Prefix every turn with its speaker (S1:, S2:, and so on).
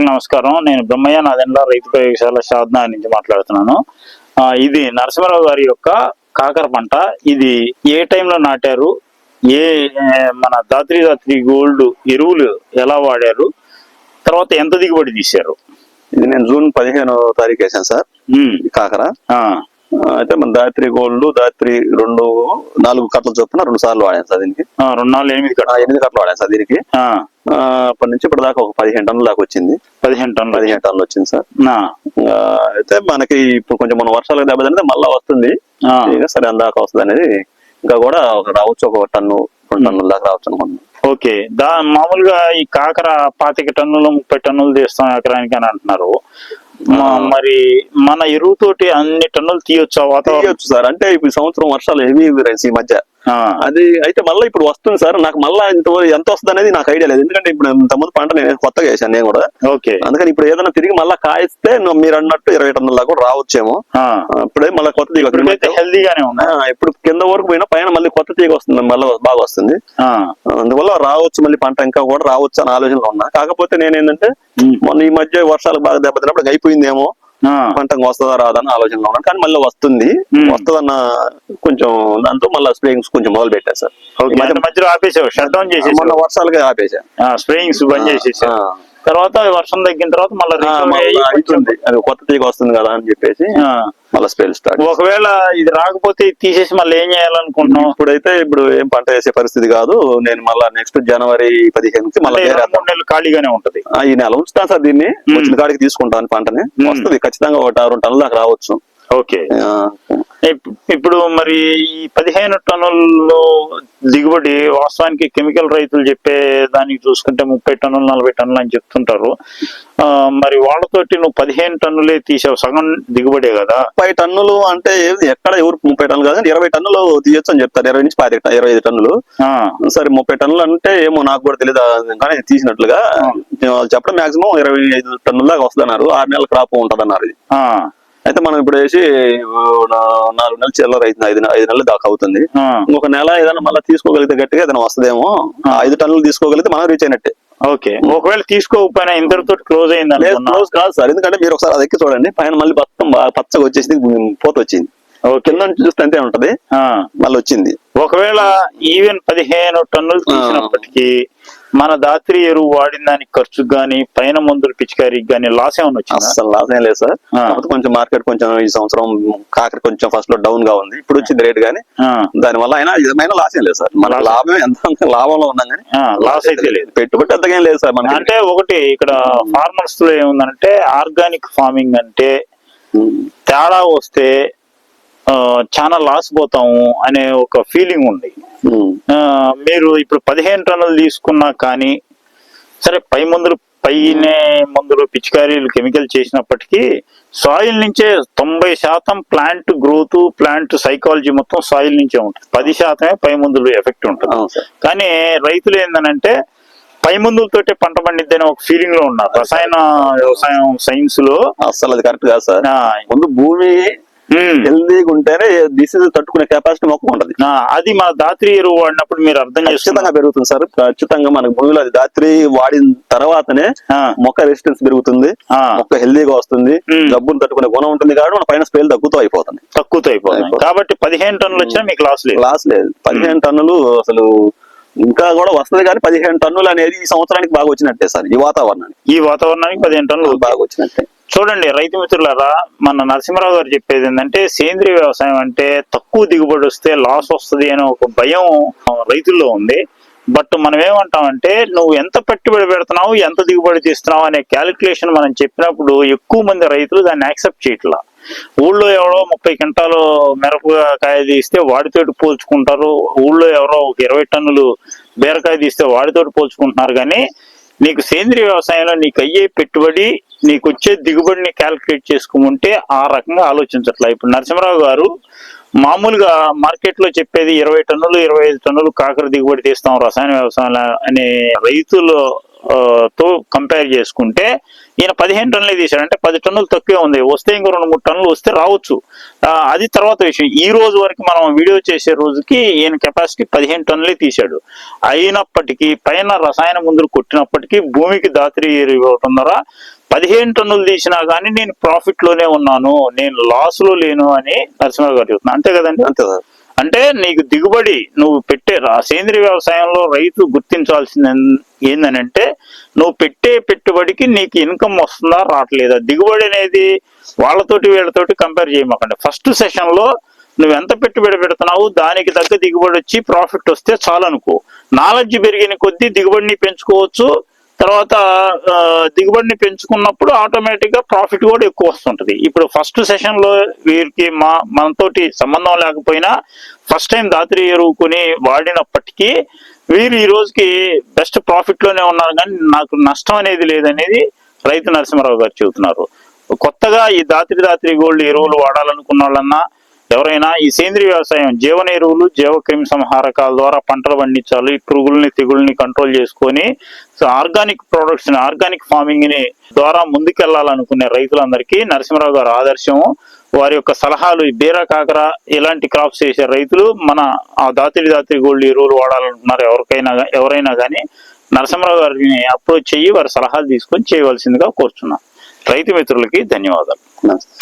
S1: ప్రేక్షకులకు నమస్కారం. నేను బ్రహ్మయ్య నాదెండ్ల రైతు ప్రయోగశాల సాధన నుంచి మాట్లాడుతున్నాను. ఇది నరసింహరావు గారి యొక్క కాకర పంట. ఇది ఏ టైంలో నాటారు? ఏ మన దాత్రి దాత్రి గోల్డ్ ఎరువులు ఎలా వాడారు? తర్వాత ఎంత దిగుబడి తీశారు?
S2: ఇది నేను జూన్ పదిహేనో తారీఖు వేసాను సార్. కాకర. అయితే మన దాత్రి గోల్డ్ దాత్రి రెండు నాలుగు కట్టలు చొప్పున రెండు సార్లు వాడాను సార్ దీనికి.
S1: రెండు నాలుగు ఎనిమిది కట్ట
S2: ఎనిమిది కట్టలు వాడాను సార్ దీనికి. అప్పటి నుంచి ఇప్పటి దాకా ఒక పదిహేను టన్నుల దాకా వచ్చింది.
S1: పదిహేను టన్నులు.
S2: పదిహేను టన్నులు వచ్చింది సార్. అయితే మనకి ఇప్పుడు కొంచెం మన వర్షాలు దెబ్బతింటే మళ్ళా వస్తుంది. సరే అందాక వస్తుంది అనేది ఇంకా కూడా ఒక రావచ్చు ఒక టన్ను రెండు టన్నుల దాకా రావచ్చు అనుకుంటున్నాను
S1: ఓకే. దా మామూలుగా ఈ కాకర పాతిక టన్నులు ముప్పై టన్నులు తీస్తాం ఎకరానికి అని అంటున్నారు. మరి మన ఎరువుతోటి అన్ని టన్నులు తీయొచ్చా
S2: సార్. అంటే ఇప్పుడు సంవత్సరం వర్షాలు హెవీ ఈ మధ్య. అది అయితే మళ్ళీ ఇప్పుడు వస్తుంది సార్. నాకు మళ్ళీ ఇంత ఎంత వస్తుంది అనేది నాకు ఐడియా లేదు. ఎందుకంటే ఇప్పుడు ఇంతకుముందు పంట నేను కొత్తగా వేసాను నేను కూడా.
S1: ఓకే.
S2: అందుకని ఇప్పుడు ఏదైనా తిరిగి మళ్ళీ కాయిస్తే మీరు అన్నట్టు ఇరవై టన్నుల దాకా కూడా రావచ్చేమో. ఇప్పుడే మళ్ళీ కొత్త తీగ
S1: హెల్దీగానే
S2: ఆ,
S1: ఉన్నాయి
S2: ఇప్పుడు కింద వరకు పోయినా పైన మళ్ళీ కొత్త తీగ వస్తుంది. మళ్ళీ బాగా వస్తుంది. అందువల్ల రావచ్చు మళ్ళీ పంట ఇంకా కూడా రావచ్చు అనే ఆలోచనలో ఉన్నా. కాకపోతే నేను ఏంటంటే మొన్న ఈ మధ్య వర్షాలు బాగా దెబ్బతిన్నప్పుడు అయిపోయిందేమో. పంట వస్తుందా రాదా అని ఆలోచనలో ఉన్నాను. కానీ మళ్ళీ వస్తుంది. వస్తుందన్న కొంచెం దాంతో మళ్ళీ స్ప్రేయింగ్స్ కొంచెం మొదలు పెట్టారు సార్.
S1: మధ్యలో ఆపేసావు షట్ డౌన్ చేసేసి
S2: మొన్న వర్షాలుగా ఆపేసా.
S1: స్ప్రేయింగ్స్ బంద్ చేసేసి. తర్వాత వర్షం తగ్గిన తర్వాత మళ్ళీ
S2: అది కొత్త తీగ వస్తుంది కదా అని చెప్పేసి మళ్ళీ స్పెల్ స్టార్ట్
S1: ఒకవేళ ఇది రాకపోతే తీసేసి మళ్ళీ ఏం చేయాలనుకుంటున్నాం
S2: ఇప్పుడైతే ఇప్పుడు ఏం పంట వేసే పరిస్థితి కాదు. నేను మళ్ళా నెక్స్ట్ జనవరి పదిహేనుకి మళ్ళీ
S1: నెలలు ఖాళీగానే ఉంటది.
S2: ఈ నెల ఉంచుతాను సార్ దీన్ని. వచ్చిన కాడికి తీసుకుంటాను పంటని. వస్తుంది. ఖచ్చితంగా ఒకటి ఆరు టన్నుల దాకా రావచ్చు.
S1: ఓకే. ఇప్పుడు మరి ఈ పదిహేను టన్నుల్లో దిగుబడి వాస్తవానికి కెమికల్ రైతులు చెప్పే దానికి చూసుకుంటే ముప్పై టన్నులు నలభై టన్నులు అని చెప్తుంటారు. మరి వాళ్ళతోటి నువ్వు పదిహేను టన్నులే తీసావు సగం దిగుబడే కదా.
S2: ముప్పై టన్నులు అంటే ఎక్కడ ఎవరు ముప్పై టన్నులు కాదు ఇరవై టన్నులు తీయొచ్చు అని చెప్తారు. ఇరవై నుంచి పాతి ఇరవై ఐదు టన్నులు. సరే ముప్పై టన్నులు అంటే ఏమో నాకు కూడా తెలియదు కానీ తీసినట్లుగా చెప్పడం మాక్సిమం ఇరవై ఐదు టన్నుల దాకా వస్తున్నారు ఆరు నెలల క్రాప్ ఉంటది అన్నారు అయితే మనం ఇప్పుడు వేసి నాలుగు నెలలు చిల్లర అవుతుంది ఐదు ఐదు నెలలు దాకా అవుతుంది. ఇంకొక నెల ఏదైనా మళ్ళీ తీసుకోగలిగితే గట్టిగా ఏదైనా వస్తుందేమో ఐదు టన్నులు తీసుకోగలిగితే మనం రీచ్ అయినట్టే.
S1: ఓకే. ఒకవేళ తీసుకోకపోయినా ఇంతటితో క్లోజ్ అయింది
S2: లేదు క్లోజ్ కాదు సార్. ఎందుకంటే మీరు ఒకసారి అది ఎక్కి చూడండి. పైన మళ్ళీ మొత్తం పచ్చగా వచ్చేసింది పోత వచ్చింది. కింద నుంచి చూస్తే అంతే ఉంటది. మళ్ళీ వచ్చింది.
S1: ఒకవేళ ఈవెన్ పదిహేను టన్నులు తీసినప్పటికీ మన దాత్రి ఎరువు వాడిన దానికి ఖర్చు గాని పైన మందులు పిచికారికి గాని లాస్ ఏమైనా వచ్చిందా?
S2: అసలు లాస్ ఏం లేదు సార్. కొంచెం మార్కెట్ కొంచెం ఈ సంవత్సరం కాకర కొంచెం ఫస్ట్లో డౌన్గా ఉంది. ఇప్పుడు వచ్చింది రేట్ గానీ దాని వల్ల అయినా ఏమైనా లాస్ ఏం లేదు సార్. మన. లాభం ఎంత లాభంలో ఉన్నాం కానీ
S1: లాస్ అయితే లేదు.
S2: పెట్టుబడి పెద్దగా ఏం లేదు సార్ మనకి.
S1: అంటే ఒకటి ఇక్కడ ఫార్మర్స్లో ఏముందంటే ఆర్గానిక్ ఫార్మింగ్ అంటే తేడా వస్తే చాలా లాస్ పోతాము అనే ఒక ఫీలింగ్ ఉంది. ఆ, మీరు ఇప్పుడు పదిహేను టన్నులు తీసుకున్నా కానీ సరే పై మందులు పైనే మందులు పిచికారీలు కెమికల్ చేసినప్పటికీ సాయిల్ నుంచే తొంభై శాతం ప్లాంట్ గ్రోత్ ప్లాంట్ సైకాలజీ మొత్తం సాయిల్ నుంచే ఉంటుంది. పది శాతమే పై మందులు ఎఫెక్ట్ ఉంటుంది. కానీ రైతులు ఏందనంటే పై మందులతోటే పంట పండిద్దని ఒక ఫీలింగ్లో ఉన్నారు. రసాయన వ్యవసాయం సైన్స్లో
S2: అసలు అది కరెక్ట్ కాదు సార్. ముందు భూమి హెల్దీగా ఉంటేనే డిసీజ్ తట్టుకునే కెపాసిటీ మొక్క ఉంటది
S1: ఆ, అది మన దాత్రి ఎరువు వాడినప్పుడు మీరు అర్థం
S2: ఖచ్చితంగా పెరుగుతుంది సార్. ఖచ్చితంగా మనకు భూమిలో అది రాత్రి వాడిన తర్వాతనే మొక్క రెసిస్టెన్స్ పెరుగుతుంది మొక్క హెల్దీగా వస్తుంది
S1: Hmm.
S2: జబ్బులు తట్టుకునే గుణం ఉంటుంది కాబట్టి మన పైన స్పేల్ తగ్గుతూ అయిపోతుంది
S1: తక్కువతో అయిపోతుంది. కాబట్టి పదిహేను టన్నులు వచ్చినా మీకు లాస్ లేదు.
S2: లాస్ లేదు. పదిహేను టన్నులు అసలు ఇంకా కూడా వస్తుంది కానీ పదిహేను టన్నులు అనేది ఈ సంవత్సరానికి బాగా వచ్చినట్టే సార్ ఈ వాతావరణానికి.
S1: ఈ వాతావరణానికి పదిహేను టన్నులు.
S2: బాగా వచ్చినట్టే.
S1: చూడండి రైతు మిత్రులారా మన నరసింహరావు గారు చెప్పేది ఏంటంటే సేంద్రియ వ్యవసాయం అంటే తక్కువ దిగుబడి వస్తే లాస్ వస్తుంది అనే ఒక భయం రైతుల్లో ఉంది. బట్ మనం ఏమంటామంటే నువ్వు ఎంత పెట్టుబడి పెడుతున్నావు ఎంత దిగుబడి తీస్తున్నావు అనే క్యాలిక్యులేషన్ మనం చెప్పినప్పుడు ఎక్కువ మంది రైతులు దాన్ని యాక్సెప్ట్ చేయట్లా. ఊళ్ళో ఎవరో ముప్పై క్వింటాలు మిరపకాయ తీస్తే వాడితోటి పోల్చుకుంటారు. ఊళ్ళో ఎవరో ఒక ఇరవై టన్నులు బీరకాయ తీస్తే వాడితోటి పోల్చుకుంటున్నారు. కానీ నీకు సేంద్రియ వ్యవసాయంలో నీకు అయ్యే పెట్టుబడి నీకు వచ్చే దిగుబడిని క్యాలిక్యులేట్ చేసుకుంటే ఆ రకంగా ఆలోచించట్లా. ఇప్పుడు నరసింహరావు గారు మామూలుగా మార్కెట్లో చెప్పేది ఇరవై టన్నులు ఇరవై ఐదు టన్నులు కాకర దిగుబడి తీస్తాం రసాయన వ్యవసాయం అనే రైతులు తో కంపేర్ చేసుకుంటే ఈయన పదిహేను టన్నులే తీశాడు. అంటే పది టన్నులు తక్కువే ఉంది. వస్తే ఇంకో రెండు మూడు టన్నులు వస్తే రావచ్చు. అది తర్వాత విషయం. ఈ రోజు వరకు మనం వీడియో చేసే రోజుకి ఈయన కెపాసిటీ పదిహేను టన్నులే తీశాడు. అయినప్పటికీ పైన రసాయన మందులు కొట్టినప్పటికీ భూమికి దాత్రి ఇవ్వటం ద్వారా పదిహేను టన్నులు తీసినా కానీ నేను ప్రాఫిట్లోనే ఉన్నాను. నేను లాస్లో లేను అని నరసింహ గారు చెప్తున్నాను అంతే కదండి?
S2: అంతే
S1: అంటే నీకు దిగుబడి నువ్వు పెట్టే సేంద్రియ వ్యవసాయంలో రైతు గుర్తించాల్సింది ఏందనంటే నువ్వు పెట్టే పెట్టుబడికి నీకు ఇన్కమ్ వస్తుందా రావట్లేదా? దిగుబడి అనేది వాళ్ళతోటి వీళ్ళతోటి కంపేర్ చేయమాకండి. ఫస్ట్ సెషన్లో నువ్వు ఎంత పెట్టుబడి పెడుతున్నావు దానికి తగ్గ దిగుబడి వచ్చి ప్రాఫిట్ వస్తే చాలనుకో. అనుకో నాలెడ్జ్ పెరిగిన కొద్దీ దిగుబడిని పెంచుకోవచ్చు తర్వాత దిగుబడిని పెంచుకున్నప్పుడు ఆటోమేటిక్గా ప్రాఫిట్ కూడా ఎక్కువ వస్తుంటది. ఇప్పుడు ఫస్ట్ సెషన్లో వీరికి మా మనతోటి సంబంధం లేకపోయినా ఫస్ట్ టైం దాత్రి ఎరువుకుని వాడినప్పటికీ వీరు ఈ రోజుకి బెస్ట్ ప్రాఫిట్లోనే ఉన్నారు కానీ నాకు నష్టం అనేది లేదనేది రైతు నరసింహారావు గారు చెబుతున్నారు. కొత్తగా ఈ దాత్రి దాత్రి గోల్డ్ ఎరువులు వాడాలనుకున్న వాళ్ళన్నా ఎవరైనా ఈ సేంద్రియ వ్యవసాయం జీవన ఎరువులు జీవక్రిమి సంహారకాల ద్వారా పంటలు పండించాలి పురుగుల్ని తెగుల్ని కంట్రోల్ చేసుకొని సో ఆర్గానిక్ ప్రొడక్ట్స్ని ఆర్గానిక్ ఫార్మింగ్ని ద్వారా ముందుకెళ్ళాలనుకునే రైతులందరికీ నరసింహరావు గారు ఆదర్శం వారి యొక్క సలహాలు ఈ బీర కాకర ఇలాంటి క్రాప్స్ చేసే రైతులు మన ఆ దాతిరి దాతిరి గోల్డ్ ఎరువులు వాడాలనుకున్నారు ఎవరికైనా ఎవరైనా కానీ నరసింహరావు గారిని అప్రోచ్ చెయ్యి వారి సలహాలు తీసుకొని చేయవలసిందిగా కోరుతున్నాను రైతు మిత్రులకి ధన్యవాదాలు.
S2: నమస్తే.